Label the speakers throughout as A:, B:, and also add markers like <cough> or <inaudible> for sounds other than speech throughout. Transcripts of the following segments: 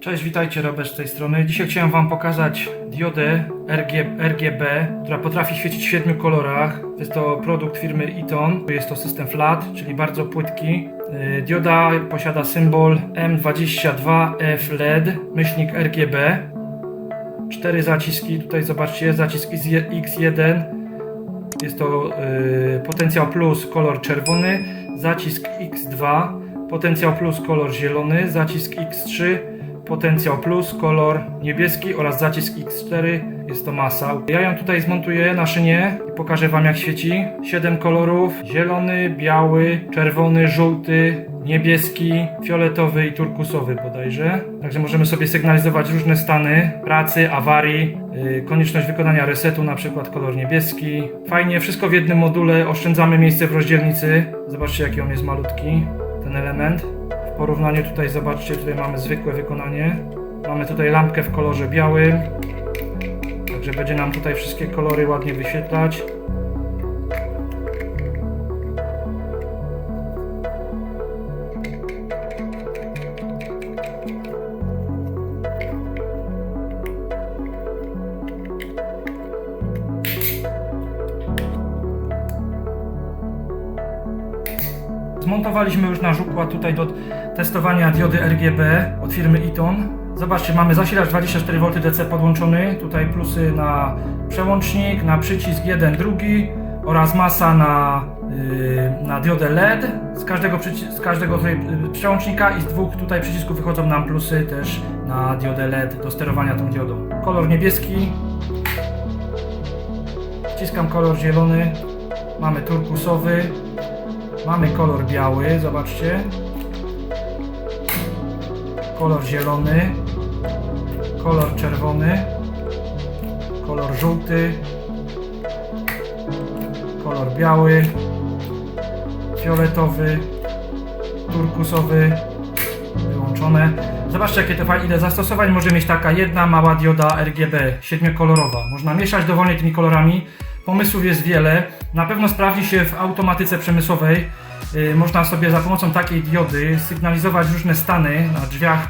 A: Cześć, witajcie, Robert z tej strony. Dzisiaj chciałem Wam pokazać diodę RG, RGB, która potrafi świecić w siedmiu kolorach. Jest to produkt firmy Eton. Jest to system flat, czyli bardzo płytki. Yy, Dioda posiada symbol M22F LED, myślnik RGB. Cztery zaciski, tutaj zobaczcie, zacisk X1. Jest to yy, potencjał plus kolor czerwony, zacisk X2, potencjał plus kolor zielony, zacisk X3, potencjał plus, kolor niebieski oraz zacisk X4, jest to masa. Ja ją tutaj zmontuję na szynie i pokażę Wam jak świeci. 7 kolorów, zielony, biały, czerwony, żółty, niebieski, fioletowy i turkusowy bodajże. Także możemy sobie sygnalizować różne stany pracy, awarii, yy, konieczność wykonania resetu, na przykład kolor niebieski. Fajnie, wszystko w jednym module, oszczędzamy miejsce w rozdzielnicy. Zobaczcie jaki on jest malutki, ten element. W porównaniu tutaj zobaczcie, tutaj mamy zwykłe wykonanie. Mamy tutaj lampkę w kolorze białym. Także będzie nam tutaj wszystkie kolory ładnie wyświetlać. Zmontowaliśmy już nasz układ tutaj do testowania diody RGB od firmy Eton. Zobaczcie, mamy zasilacz 24V DC podłączony, tutaj plusy na przełącznik, na przycisk jeden, drugi oraz masa na, yy, na diodę LED. Z każdego, z każdego yy, przełącznika i z dwóch tutaj przycisków wychodzą nam plusy też na diodę LED do sterowania tą diodą. Kolor niebieski, wciskam kolor zielony, mamy turkusowy, Mamy kolor biały, zobaczcie. Kolor zielony. Kolor czerwony. Kolor żółty. Kolor biały. Fioletowy. Turkusowy. Wyłączone. Zobaczcie jakie to fajne. Ile zastosowań może mieć taka jedna mała dioda RGB, siedmiokolorowa. Można mieszać dowolnie tymi kolorami. Pomysłów jest wiele. Na pewno sprawdzi się w automatyce przemysłowej. Yy, można sobie za pomocą takiej diody sygnalizować różne stany na drzwiach,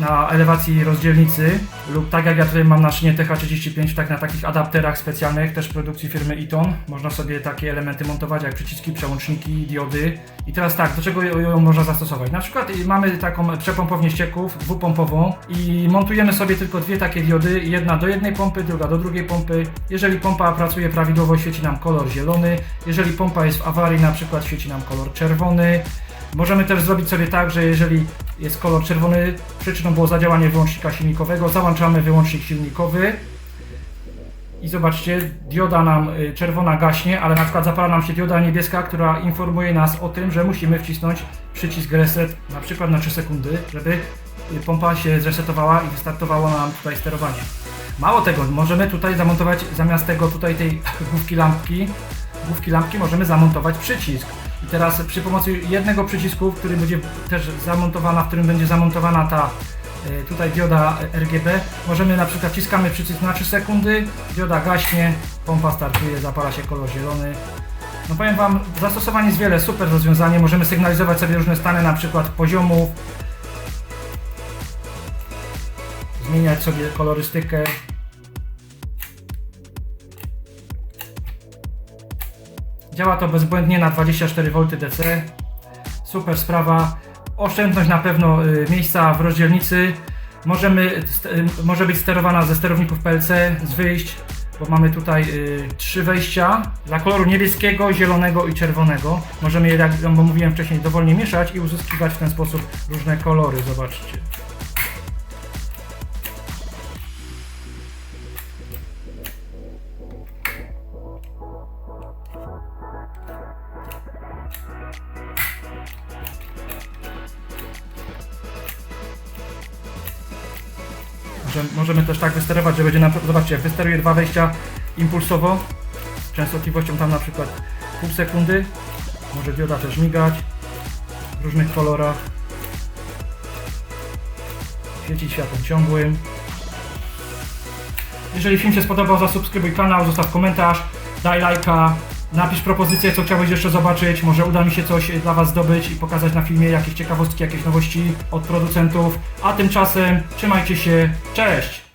A: na elewacji rozdzielnicy lub tak jak ja tutaj mam na szynie TH35, tak na takich adapterach specjalnych, też produkcji firmy Eton. Można sobie takie elementy montować jak przyciski, przełączniki, diody. I teraz tak, do czego ją, można zastosować? Na przykład yy, mamy taką przepompownię ścieków dwupompową i montujemy sobie tylko dwie takie diody, jedna do jednej pompy, druga do drugiej pompy. Jeżeli pompa pracuje prawidłowo, świeci nam kolor zielony. Jeżeli pompa jest w awarii, na przykład świeci nam kolor czerwony. Możemy też zrobić sobie tak, że jeżeli jest kolor czerwony, przyczyną było zadziałanie wyłącznika silnikowego, załączamy wyłącznik silnikowy i zobaczcie, dioda nam y, czerwona gaśnie, ale na przykład zapala nam się dioda niebieska, która informuje nas o tym, że musimy wcisnąć przycisk reset na przykład na 3 sekundy, żeby y, pompa się zresetowała i wystartowało nam tutaj sterowanie. Mało tego, możemy tutaj zamontować zamiast tego tutaj tej <laughs> główki lampki, główki lampki możemy zamontować przycisk. I teraz przy pomocy jednego przycisku, który będzie też zamontowana, w którym będzie zamontowana ta e, tutaj dioda RGB, możemy na przykład wciskamy przycisk na 3 sekundy, dioda gaśnie, pompa startuje, zapala się kolor zielony. No powiem Wam, zastosowań jest wiele, super rozwiązanie, możemy sygnalizować sobie różne stany, na przykład poziomów, zmieniać sobie kolorystykę. Działa to bezbłędnie na 24V DC. Super sprawa. Oszczędność na pewno y, miejsca w rozdzielnicy. Możemy, y, może być sterowana ze sterowników PLC, z wyjść, bo mamy tutaj y, trzy wejścia dla koloru niebieskiego, zielonego i czerwonego. Możemy je, jak mówiłem wcześniej, dowolnie mieszać i uzyskiwać w ten sposób różne kolory. Zobaczcie. Może, możemy też tak wysterować, że będzie na zobaczcie, jak wysteruję dwa wejścia impulsowo częstotliwością tam na przykład pół sekundy. Może dioda też migać w różnych kolorach. Świecić światłem ciągłym. Jeżeli film się spodobał, zasubskrybuj kanał, zostaw komentarz, daj lajka Napisz propozycję, co chciałbyś jeszcze zobaczyć. Może uda mi się coś dla Was zdobyć i pokazać na filmie jakieś ciekawostki, jakieś nowości od producentów. A tymczasem trzymajcie się. Cześć!